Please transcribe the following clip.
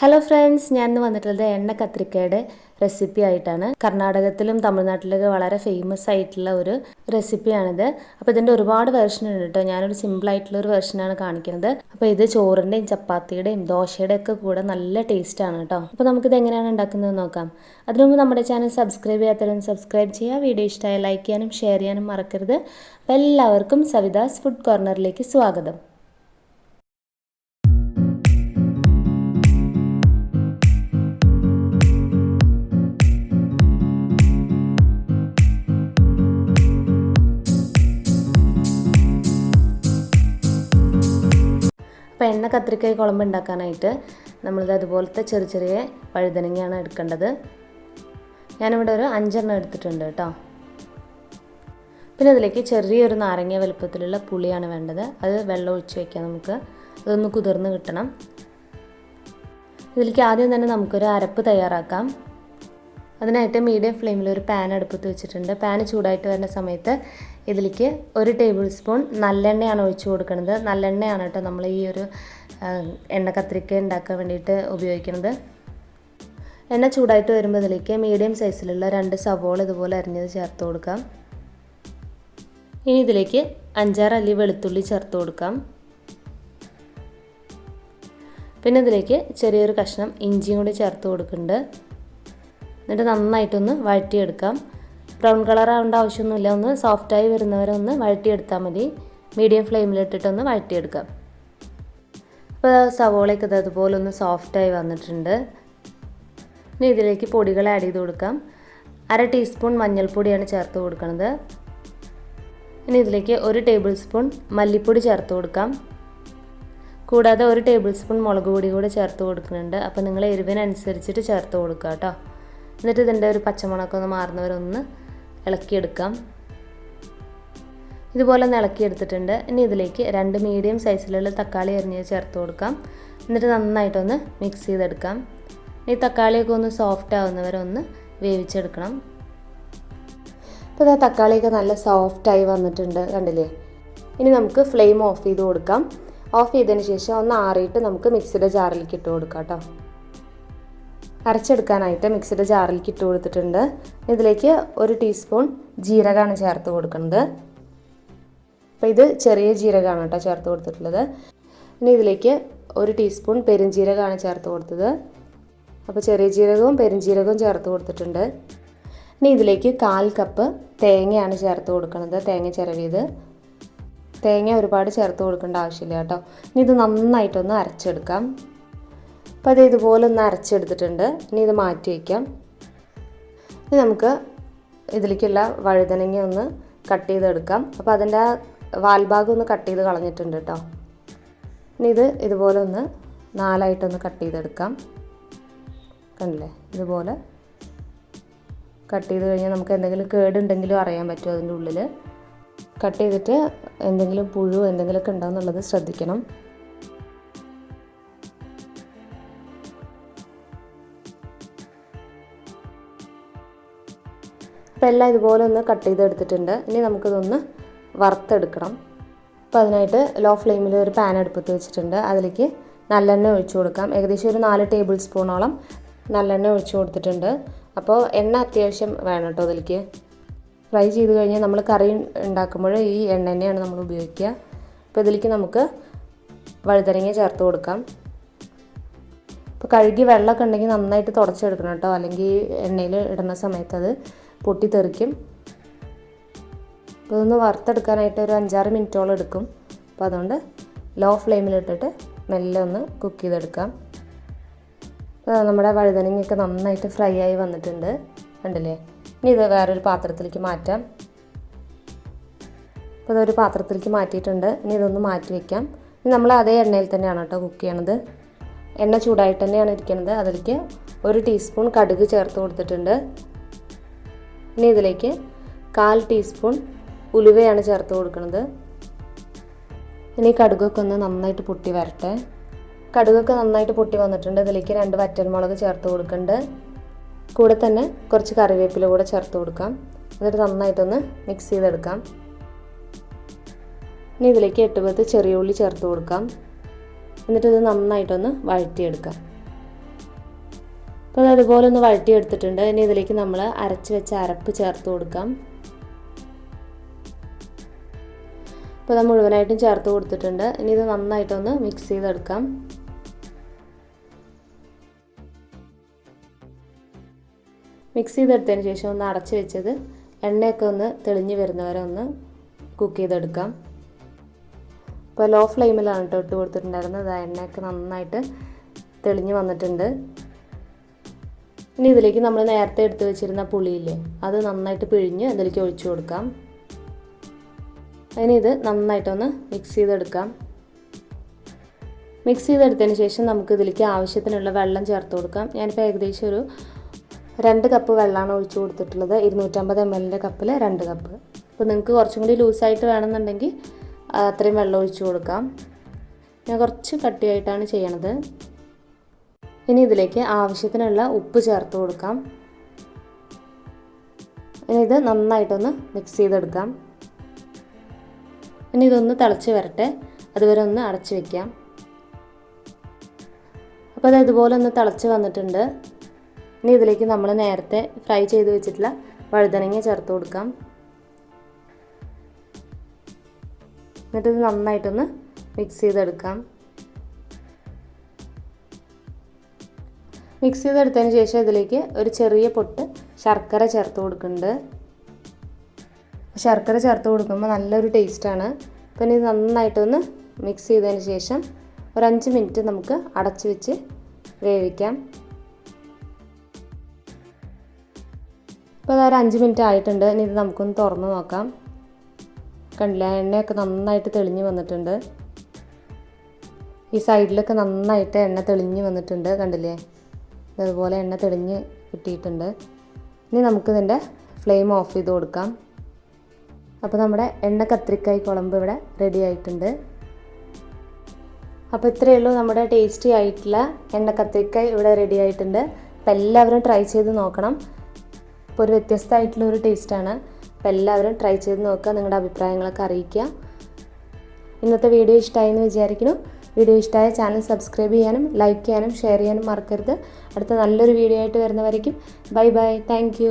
Hello friends ഞാൻ ഇന്ന് വന്നിട്ടുള്ളത് എണ്ണ കത്രിക്കയുടെ റെസിപ്പി ആയിട്ടാണ്. കർണാടകത്തിലും തമിഴ്നാട്ടിലൊക്കെ വളരെ ഫേമസ് ആയിട്ടുള്ള ഒരു റെസിപ്പിയാണിത് അപ്പോൾ ഇതിന്റെ ഒരുപാട് വേർഷൻ ഉണ്ട് കേട്ടോ ഞാനൊരു സിമ്പിൾ ആയിട്ടുള്ള ഒരു വേർഷനാണ് കാണിക്കുന്നത്. അപ്പോൾ ഇത് ചോറിന്റെയും ചപ്പാത്തിയുടെയും ദോശയുടെയും ഒക്കെ കൂടെ നല്ല ടേസ്റ്റാണ് കേട്ടോ അപ്പോൾ നമുക്കിത് എങ്ങനെയാണ് ഉണ്ടാക്കുന്നത് നോക്കാം. അതിനു മുമ്പ് നമ്മുടെ ചാനൽ സബ്സ്ക്രൈബ് ചെയ്യാത്തവരും സബ്സ്ക്രൈബ് ചെയ്യുക. വീഡിയോ ഇഷ്ടമായ ലൈക്ക് ചെയ്യാനും ഷെയർ ചെയ്യാനും മറക്കരുത്. അപ്പോൾ എല്ലാവർക്കും സവിതാസ് ഫുഡ് കോർണറിലേക്ക് സ്വാഗതം. അപ്പോൾ എണ്ണ കത്രിക്കായി കുളമ്പ് ഉണ്ടാക്കാനായിട്ട് നമ്മളിത് അതുപോലത്തെ ചെറിയ ചെറിയ വഴുതനങ്ങയാണ് എടുക്കേണ്ടത്. ഞാനിവിടെ ഒരു അഞ്ചെണ്ണം എടുത്തിട്ടുണ്ട് കേട്ടോ. പിന്നെ അതിലേക്ക് ചെറിയൊരു നാരങ്ങ വലുപ്പത്തിലുള്ള പുളിയാണ് വേണ്ടത്. അത് വെള്ളം ഒഴിച്ച് വയ്ക്കാം നമുക്ക്. അതൊന്ന് കുതിർന്ന് കിട്ടണം. ഇതിലേക്ക് ആദ്യം തന്നെ നമുക്കൊരു അരപ്പ് തയ്യാറാക്കാം. അതിനായിട്ട് മീഡിയം ഫ്ലെയിമിൽ ഒരു പാൻ അടുപ്പത്ത് വെച്ചിട്ടുണ്ട്. പാൻ ചൂടായിട്ട് വരുന്ന സമയത്ത് ഇതിലേക്ക് ഒരു ടേബിൾ സ്പൂൺ നല്ലെണ്ണയാണ് ഒഴിച്ചു കൊടുക്കുന്നത്. നല്ലെണ്ണയാണ് കേട്ടോ നമ്മൾ ഈ ഒരു എണ്ണ കത്രിക്ക ഉണ്ടാക്കാൻ വേണ്ടിയിട്ട് ഉപയോഗിക്കുന്നത്. എണ്ണ ചൂടായിട്ട് വരുമ്പോൾ ഇതിലേക്ക് മീഡിയം സൈസിലുള്ള രണ്ട് സവോള ഇതുപോലെ അരിഞ്ഞത് ചേർത്ത് കൊടുക്കാം. ഇനി ഇതിലേക്ക് അഞ്ചാറ് അല്ലി വെളുത്തുള്ളി ചേർത്ത് കൊടുക്കാം. പിന്നെ ഇതിലേക്ക് ചെറിയൊരു കഷ്ണം ഇഞ്ചിയും കൂടി ചേർത്ത് കൊടുക്കുന്നുണ്ട്. എന്നിട്ട് നന്നായിട്ടൊന്ന് വഴറ്റിയെടുക്കാം. ബ്രൗൺ കളർ ആവേണ്ട ആവശ്യമൊന്നുമില്ല. ഒന്ന് സോഫ്റ്റായി വരുന്നവരെ ഒന്ന് വഴറ്റിയെടുത്താൽ മതി. മീഡിയം ഫ്ലെയിമിലിട്ടിട്ടൊന്ന് വഴറ്റിയെടുക്കാം. അപ്പോൾ സവോളയൊക്കെ ഇത് അതുപോലെ ഒന്ന് സോഫ്റ്റായി വന്നിട്ടുണ്ട്. ഇനി ഇതിലേക്ക് പൊടികൾ ആഡ് ചെയ്ത് കൊടുക്കാം. അര ടീസ്പൂൺ മഞ്ഞൾപ്പൊടിയാണ് ചേർത്ത് കൊടുക്കുന്നത് ഇനി ഇതിലേക്ക് ഒരു ടേബിൾ സ്പൂൺ മല്ലിപ്പൊടി ചേർത്ത് കൊടുക്കാം. കൂടാതെ ഒരു ടേബിൾ സ്പൂൺ മുളക് പൊടി കൂടെ ചേർത്ത് കൊടുക്കുന്നുണ്ട്. അപ്പോൾ നിങ്ങൾ എരിവിനനുസരിച്ചിട്ട് ചേർത്ത് കൊടുക്കുക കേട്ടോ. എന്നിട്ട് ഇതിന്റെ ഒരു പച്ചമുളകൊക്കെ ഒന്ന് മാറുന്നവരൊന്ന് ഇളക്കിയെടുക്കാം. ഇതുപോലെ ഒന്ന് ഇളക്കിയെടുത്തിട്ടുണ്ട്. ഇനി ഇതിലേക്ക് രണ്ട് മീഡിയം സൈസിലുള്ള തക്കാളി അരിഞ്ഞ് ചേർത്ത് കൊടുക്കാം. എന്നിട്ട് നന്നായിട്ടൊന്ന് മിക്സ് ചെയ്തെടുക്കാം. ഈ തക്കാളിയൊക്കെ ഒന്ന് സോഫ്റ്റ് ആവുന്നവരെ ഒന്ന് വേവിച്ചെടുക്കണം. അപ്പോൾ ഇതാ തക്കാളിയൊക്കെ നല്ല സോഫ്റ്റായി വന്നിട്ടുണ്ട് കണ്ടില്ലേ? ഇനി നമുക്ക് ഫ്ലെയിം ഓഫ് ചെയ്ത് കൊടുക്കാം. ഓഫ് ചെയ്തതിന് ശേഷം ഒന്ന് ആറിയിട്ട് നമുക്ക് മിക്സിയുടെ ജാറിലേക്ക് ഇട്ട് കൊടുക്കാം കേട്ടോ. അരച്ചെടുക്കാനായിട്ട് മിക്സിയുടെ ജാറിലേക്ക് ഇട്ട് കൊടുത്തിട്ടുണ്ട്. ഇതിലേക്ക് ഒരു ടീസ്പൂൺ ജീരകമാണ് ചേർത്ത് കൊടുക്കുന്നത്. അപ്പോൾ ഇത് ചെറിയ ജീരകമാണ് കേട്ടോ ചേർത്ത് കൊടുത്തിട്ടുള്ളത്. ഇനി ഇതിലേക്ക് ഒരു ടീസ്പൂൺ പെരുംജീരകമാണ് ചേർത്ത് കൊടുത്തത്. അപ്പോൾ ചെറിയ ജീരകവും പെരുംജീരകവും ചേർത്ത് കൊടുത്തിട്ടുണ്ട്. ഇനി ഇതിലേക്ക് കാൽ കപ്പ് തേങ്ങയാണ് ചേർത്ത് കൊടുക്കുന്നത്. തേങ്ങ ചിരവിയത്. തേങ്ങ ഒരുപാട് ചേർത്ത് കൊടുക്കേണ്ട ആവശ്യമില്ല കേട്ടോ. ഇനി ഇത് നന്നായിട്ടൊന്ന് അരച്ചെടുക്കാം. അപ്പോൾ അത് ഇതുപോലെ ഒന്ന് അരച്ചെടുത്തിട്ടുണ്ട്. ഇനി ഇത് മാറ്റി വയ്ക്കാം. ഇനി നമുക്ക് ഇതിലേക്കുള്ള വഴുതനങ്ങ ഒന്ന് കട്ട് ചെയ്തെടുക്കാം. അപ്പോൾ അതിന്റെ വാൽഭാഗം ഒന്ന് കട്ട് ചെയ്ത് കളഞ്ഞിട്ടുണ്ട് കേട്ടോ. ഇനി ഇത് ഇതുപോലെ ഒന്ന് നാലായിട്ടൊന്ന് കട്ട് ചെയ്തെടുക്കാം. കണ്ടില്ലേ? ഇതുപോലെ കട്ട് ചെയ്ത് കഴിഞ്ഞാൽ നമുക്ക് എന്തെങ്കിലും കേടുണ്ടെങ്കിലും അറിയാൻ പറ്റും അതിന്റെ ഉള്ളിൽ. കട്ട് ചെയ്തിട്ട് എന്തെങ്കിലും പുഴു എന്തെങ്കിലുമൊക്കെ ഉണ്ടോ എന്നുള്ളത് ശ്രദ്ധിക്കണം. അപ്പോൾ എല്ലാം ഇതുപോലെ ഒന്ന് കട്ട് ചെയ്തെടുത്തിട്ടുണ്ട് ഇനി നമുക്കിതൊന്ന് വറുത്തെടുക്കണം. അപ്പോൾ അതിനായിട്ട് ലോ ഫ്ലെയിമിൽ ഒരു പാൻ അടുപ്പത്ത് വെച്ചിട്ടുണ്ട്. അതിലേക്ക് നല്ലെണ്ണ ഒഴിച്ചു കൊടുക്കാം. ഏകദേശം ഒരു നാല് ടേബിൾ സ്പൂണോളം നല്ലെണ്ണ ഒഴിച്ചു കൊടുത്തിട്ടുണ്ട്. അപ്പോൾ എണ്ണ അത്യാവശ്യം വേണം കേട്ടോ അതിലേക്ക്. ഫ്രൈ ചെയ്ത് കഴിഞ്ഞാൽ നമ്മൾ കറി ഉണ്ടാക്കുമ്പോൾ ഈ എണ്ണ തന്നെയാണ് നമ്മൾ ഉപയോഗിക്കുക. അപ്പോൾ ഇതിലേക്ക് നമുക്ക് വഴുതനങ്ങ ചേർത്ത് കൊടുക്കാം. ഇപ്പോൾ കഴുകി വെള്ളമൊക്കെ ഉണ്ടെങ്കിൽ നന്നായിട്ട് തുടച്ചെടുക്കണം കേട്ടോ. അല്ലെങ്കിൽ എണ്ണയിൽ ഇടുന്ന സമയത്ത് അത് പൊട്ടിത്തെറിക്കും. അപ്പോൾ ഇതൊന്ന് വറുത്തെടുക്കാനായിട്ട് ഒരു അഞ്ചാറ് മിനിറ്റോളം എടുക്കും. അപ്പോൾ അതുകൊണ്ട് ലോ ഫ്ലെയിമിലിട്ടിട്ട് മെല്ലെ ഒന്ന് കുക്ക് ചെയ്തെടുക്കാം. അപ്പോൾ നമ്മുടെ വഴുതനങ്ങയൊക്കെ നന്നായിട്ട് ഫ്രൈ ആയി വന്നിട്ടുണ്ട്. കണ്ടില്ലേ? ഇനി ഇത് വേറൊരു പാത്രത്തിലേക്ക് മാറ്റാം. അപ്പോൾ ഇതൊരു പാത്രത്തിലേക്ക് മാറ്റിയിട്ടുണ്ട്. ഇനി ഇതൊന്ന് മാറ്റി വയ്ക്കാം ഇനി നമ്മൾ അതേ എണ്ണയിൽ തന്നെയാണ് കേട്ടോ കുക്ക് ചെയ്യണത്. എണ്ണ ചൂടായിട്ട് തന്നെയാണ് ഇരിക്കുന്നത് അതിലേക്ക് ഒരു ടീസ്പൂൺ കടുക് ചേർത്ത് കൊടുത്തിട്ടുണ്ട്. ഇനി ഇതിലേക്ക് കാൽ ടീസ്പൂൺ ഉലുവയാണ് ചേർത്ത് കൊടുക്കുന്നത്. ഇനി കടുകൊക്കെ ഒന്ന് നന്നായിട്ട് പൊട്ടി വരട്ടെ. കടുകൊക്കെ നന്നായിട്ട് പൊട്ടി വന്നിട്ടുണ്ട്. ഇതിലേക്ക് രണ്ട് വറ്റൽമുളക് ചേർത്ത് കൊടുക്കുന്നുണ്ട്. കൂടെ തന്നെ കുറച്ച് കറിവേപ്പില കൂടെ ചേർത്ത് കൊടുക്കാം. എന്നിട്ട് നന്നായിട്ടൊന്ന് മിക്സ് ചെയ്തെടുക്കാം. ഇനി ഇതിലേക്ക് എട്ട് പത്ത് ചെറിയ ഉള്ളി ചേർത്ത് കൊടുക്കാം. എന്നിട്ട് ഇത് നന്നായിട്ടൊന്ന് വഴറ്റിയെടുക്കാം. അപ്പോൾ അത് അതുപോലെ ഒന്ന് വഴറ്റിയെടുത്തിട്ടുണ്ട്. ഇനി ഇതിലേക്ക് നമ്മൾ അരച്ച് വെച്ച അരപ്പ് ചേർത്ത് കൊടുക്കാം. അപ്പോൾ അത് മുഴുവനായിട്ടും ചേർത്ത് കൊടുത്തിട്ടുണ്ട്. ഇനി ഇത് നന്നായിട്ടൊന്ന് മിക്സ് ചെയ്തെടുക്കാം. മിക്സ് ചെയ്തെടുത്തതിന് ശേഷം ഒന്ന് അടച്ച് വെച്ചത് എണ്ണയൊക്കെ ഒന്ന് തെളിഞ്ഞ് വരുന്നവരെ ഒന്ന് കുക്ക് ചെയ്തെടുക്കാം. അപ്പോൾ ലോ ഫ്ലെയിമിലാണ് കേട്ടോ ഇട്ട് കൊടുത്തിട്ടുണ്ടായിരുന്നത്. ആ എണ്ണയൊക്കെ നന്നായിട്ട് തെളിഞ്ഞ് വന്നിട്ടുണ്ട്. ഇനി ഇതിലേക്ക് നമ്മൾ നേരത്തെ എടുത്തു വെച്ചിരുന്ന പുളിയില്ലേ അത് നന്നായിട്ട് പിഴിഞ്ഞ് ഇതിലേക്ക് ഒഴിച്ചു കൊടുക്കാം. അതിന് ഇത് നന്നായിട്ടൊന്ന് മിക്സ് ചെയ്തെടുക്കാം. മിക്സ് ചെയ്തെടുത്തതിന് ശേഷം നമുക്ക് ഇതിലേക്ക് ആവശ്യത്തിനുള്ള വെള്ളം ചേർത്ത് കൊടുക്കാം. ഞാനിപ്പോൾ ഏകദേശം ഒരു രണ്ട് കപ്പ് വെള്ളമാണ് ഒഴിച്ചു കൊടുത്തിട്ടുള്ളത്. ഇരുന്നൂറ്റമ്പത് എം എല്ലിന്റെ കപ്പിൽ രണ്ട് കപ്പ് അപ്പോൾ നിങ്ങൾക്ക് കുറച്ചും കൂടി ലൂസായിട്ട് വേണമെന്നുണ്ടെങ്കിൽ അത്രയും വെള്ളം ഒഴിച്ചു കൊടുക്കാം. ഞാൻ കുറച്ച് കട്ടിയായിട്ടാണ് ചെയ്യണത്. ഇനി ഇതിലേക്ക് ആവശ്യത്തിനുള്ള ഉപ്പ് ചേർത്ത് കൊടുക്കാം. ഇനി ഇത് നന്നായിട്ടൊന്ന് മിക്സ് ചെയ്തെടുക്കാം. ഇനി ഇതൊന്ന് തിളച്ച് വരട്ടെ. അതുവരെ ഒന്ന് അടച്ച് വെക്കാം. അപ്പോൾ അത് ഇതുപോലെ ഒന്ന് തിളച്ച് വന്നിട്ടുണ്ട്. ഇനി ഇതിലേക്ക് നമ്മൾ നേരത്തെ ഫ്രൈ ചെയ്ത് വെച്ചിട്ടുള്ള വഴുതനങ്ങ ചേർത്ത് കൊടുക്കാം. എന്നിട്ട് ഇത് നന്നായിട്ടൊന്ന് മിക്സ് ചെയ്തെടുക്കാം. മിക്സ് ചെയ്തെടുത്തതിന് ശേഷം ഇതിലേക്ക് ഒരു ചെറിയ പൊട്ട് ശർക്കര ചേർത്ത് കൊടുക്കുന്നുണ്ട്. ശർക്കര ചേർത്ത് കൊടുക്കുമ്പോൾ നല്ലൊരു ടേസ്റ്റാണ്. പിന്നെ ഇത് നന്നായിട്ടൊന്ന് മിക്സ് ചെയ്തതിന് ശേഷം ഒരു അഞ്ച് മിനിറ്റ് നമുക്ക് അടച്ചു വെച്ച് വേവിക്കാം. ഇപ്പോൾ അതൊരു അഞ്ച് മിനിറ്റ് ആയിട്ടുണ്ട്. ഇനി ഇത് നമുക്കൊന്ന് തുറന്ന് നോക്കാം. കണ്ടില്ല? എണ്ണയൊക്കെ നന്നായിട്ട് തെളിഞ്ഞ് വന്നിട്ടുണ്ട്. ഈ സൈഡിലൊക്കെ നന്നായിട്ട് എണ്ണ തെളിഞ്ഞ് വന്നിട്ടുണ്ട്. കണ്ടില്ലേ? അതുപോലെ എണ്ണ തെളിഞ്ഞ് കിട്ടിയിട്ടുണ്ട്. ഇനി നമുക്ക് നമുക്കിതിന്റെ ഫ്ലെയിം ഓഫ് ചെയ്ത് കൊടുക്കാം. അപ്പോൾ നമ്മുടെ എണ്ണ കത്രിക്കായ് കുളമ്പ് ഇവിടെ റെഡി ആയിട്ടുണ്ട്. അപ്പോൾ ഇത്രയേ ഉള്ളൂ നമ്മുടെ ടേസ്റ്റി ആയിട്ടുള്ള എണ്ണ കത്തിരിക്കായി ഇവിടെ റെഡി ആയിട്ടുണ്ട്. അപ്പോൾ എല്ലാവരും ട്രൈ ചെയ്ത് നോക്കണം. അപ്പോൾ ഒരു വ്യത്യസ്തമായിട്ടുള്ള ഒരു ടേസ്റ്റാണ് അപ്പോൾ എല്ലാവരും ട്രൈ ചെയ്ത് നോക്കുക നിങ്ങളുടെ അഭിപ്രായങ്ങളൊക്കെ അറിയിക്കുക. ഇന്നത്തെ വീഡിയോ ഇഷ്ടമായി എന്ന് വിചാരിക്കുന്നു. വീഡിയോ ഇഷ്ടമായ ചാനൽ സബ്സ്ക്രൈബ് ചെയ്യാനും ലൈക്ക് ചെയ്യാനും ഷെയർ ചെയ്യാനും മറക്കരുത്. അടുത്ത നല്ലൊരു വീഡിയോ ആയിട്ട് വരുന്നവരേക്കും ബൈ ബൈ. താങ്ക്